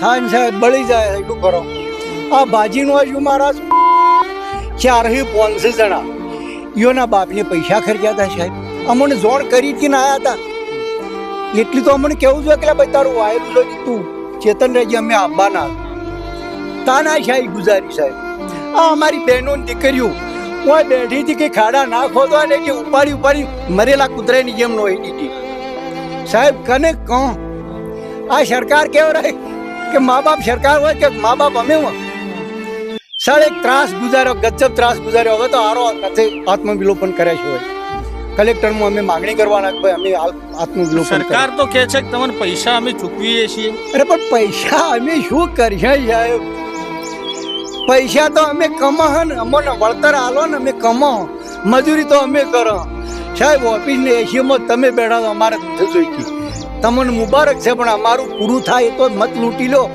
થાય ને સાહેબ, બળી જાય એટલું કરો આ ભાજીનો હજુ મારા ચારહી પાંચસો જણા. યોના બાપને પૈસા ખર્ચ્યા હતા સાહેબ. અમને જોણ કરી હતી ના આયા હતા? એટલી તો અમને કેવું જોઈએ કે ભાઈ, તારું વાયેલું છે તું? ચેતન રહેજે અમે આવવાના તાના સાહેબ ગુજારી સાહેબ. આ અમારી બહેનો દીકરીઓ. હું બેઠી હતી કે ખાડા ના ખોદવા ને કે ઉપાડી ઉપાડી મરેલા કૂતરાની જેમ નો દીધી. સાહેબ, કને કહો? આ સરકાર કેવો રહે કે મા બાપ સરકાર હોય કે મા બાપ અમે હોય? સર એક ત્રાસ ગુજાર્યો ગજબ ત્રાસ ગુજાર્યો. હવે તો આરો નથી આત્મવિલોપન કરે છે હોય કલેક્ટરમાં અમે માગણી કરવાના ભાઈ અમે આત્મવિલોપન સરકાર તો કહે છે કે તમને પૈસા અમે ચૂકવીએ છીએ. અરે પણ પૈસા અમે શું કરીએ સાહેબ? પૈસા તો અમે કમાહ ને અમને વળતર આલો ને અમે કમાઓ મજૂરી તો અમે કરો. સાહેબ ઓફિસને એસીમાં તમે બેઠા તો અમારે જોઈતી. તમને મુબારક છે પણ અમારું પૂરું થાય તો મત લૂંટી લો.